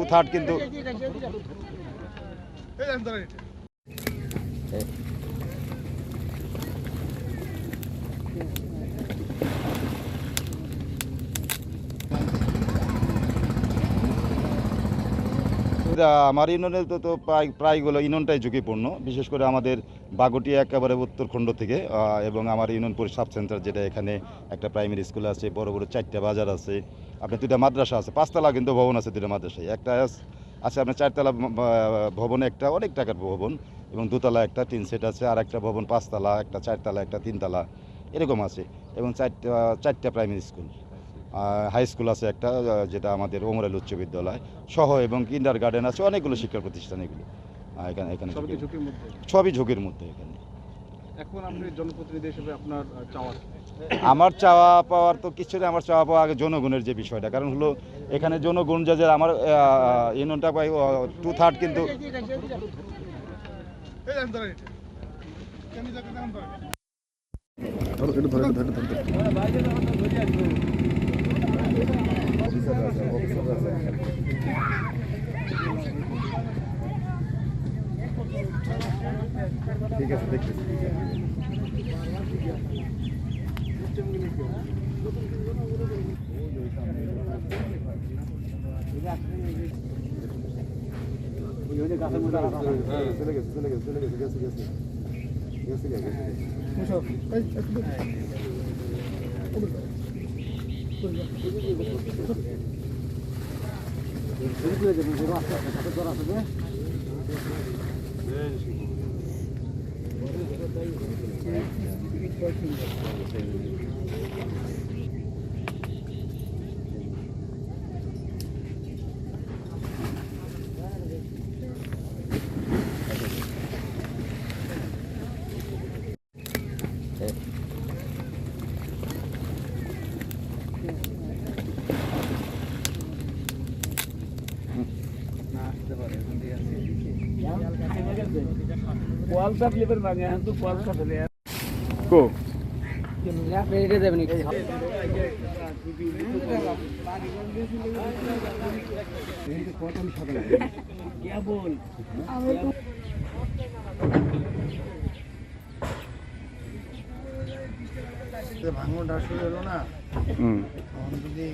Two third কিন্তু এটা আমার ইউনিয়নের তো তো প্রায় প্রায়গুলো ইউনিয়নটাই ঝুঁকিপূর্ণ, বিশেষ করে আমাদের বাগুটি একেবারে উত্তরখণ্ড থেকে এবং আমার ইউনিয়ন পরি সাব সেন্টার যেটা এখানে একটা প্রাইমারি স্কুল আছে, বড় বড় চারটা বাজার আছে, আপনার দুটা মাদ্রাসা আছে, পাঁচতলা কিন্তু ভবন আছে দুটা মাদ্রাসায়। একটা আছে আপনার চারতলা ভবন একটা, অনেক টাকার ভবন, এবং দুতলা একটা, তিন সেট আছে, আর একটা ভবন পাঁচতলা, একটা চারতলা, একটা তিনতলা, এরকম আছে, এবং চারটা চারটা প্রাইমারি স্কুল। হাই স্কুল আছে একটা যেটা আমাদের ওমরাল উচ্চ বিদ্যালয় সহ এবং কিন্ডার গার্ডেন আছে অনেকগুলো শিক্ষা প্রতিষ্ঠান এগুলো এখানে এখানে সবই ঝুঁকির মধ্যে? সবই ঝুঁকির মধ্যে এখানে। এখন আপনি জনপ্রতিনিধি হিসেবে আপনার চাওয়া আমার চাওয়া পাওয়ার তো কিছু নেই আমার চাওয়া পাওয়া আগে জনগণের যে বিষয়টা কারণ হলো এখানে জনগণ যে যে আমার ইউনিয়নটা পাই টু থার্ড কিন্তু ঠিক আছে দেখতেছি চলে গেছে চলে গেছে চলে গেছে গেছে গেছে গেছে গেছে কোয়ালসা ফ্লেপের বাঙে তো কোয়ালসা ফেলে কো। ভাঙনটা শুরু হলো না? হুম। যদি